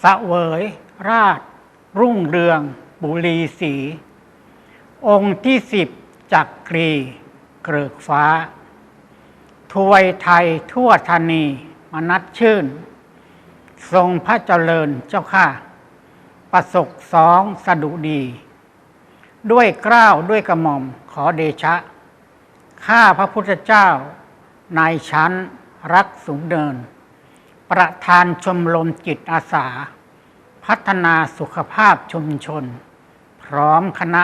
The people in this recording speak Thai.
สะเวย ราช รุ่งเรือง บุรีศรีองค์ที่สิบจักกรี เกริกฟ้า ทวยไทยทั่วธานี มนัดชื่น ทรงพระเจริญเจ้าข้าประสบสองสดุดี ด้วยกล้าวด้วยกระหม่อมขอเดชะ ข้าพระพุทธเจ้า นายชั้นรักสูงเดิน ประธานชมรมจิตอาสา พัฒนาสุขภาพชุมชน พร้อมคณะ